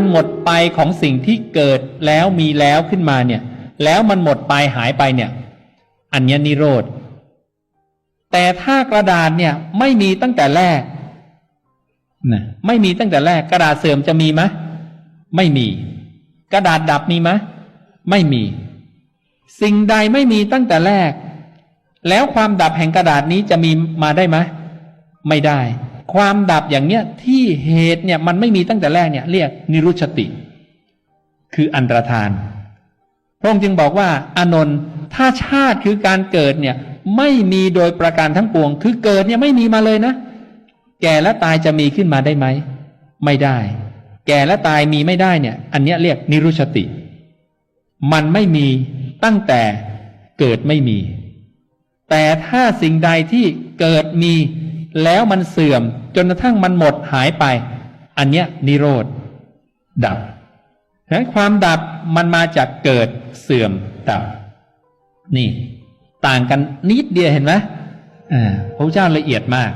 การหมดไปของสิ่งที่เกิดแล้วมีแล้วขึ้นมาเนี่ย แล้วมันหมดไปหายไปเนี่ย อันนี้นิโรธ แต่ถ้ากระดาษเนี่ยไม่มีตั้งแต่แรกนะไม่มีตั้งแต่แรก กระดาษเสื่อมจะมีไหมไม่มี กระดาษดับมีไหมไม่มี สิ่งใดไม่มีตั้งแต่แรก แล้วความดับแห่งกระดาษนี้จะมีมาได้ไหมไม่ได้ ความดับอย่างเนี้ยที่เหตุเนี่ยมันไม่มีตั้งแต่แรกเนี่ยเรียกนิรุชติ คืออันตรธาน พระองค์จึงบอกว่าอานนท์ถ้าชาติคือการเกิดเนี่ยไม่มีโดยประการทั้งปวง คือเกิดเนี่ยไม่มีมาเลยนะ แก่และตายจะมีขึ้นมาได้ไหม ไม่ได้ แก่และตายมีไม่ได้เนี่ย อันเนี้ยเรียกนิรุชติ มันไม่มีตั้งแต่เกิดไม่มี แต่ถ้าสิ่งใดที่เกิดมี แล้วมันเสื่อม จนกระทั่งมันหมดหายไป อันเนี้ยนิโรธดับดังนั้นความดับมันมาจากเกิดเสื่อมดับ นี่ ต่างกันนิดเดียวเห็นไหมพระเจ้าละเอียดมาก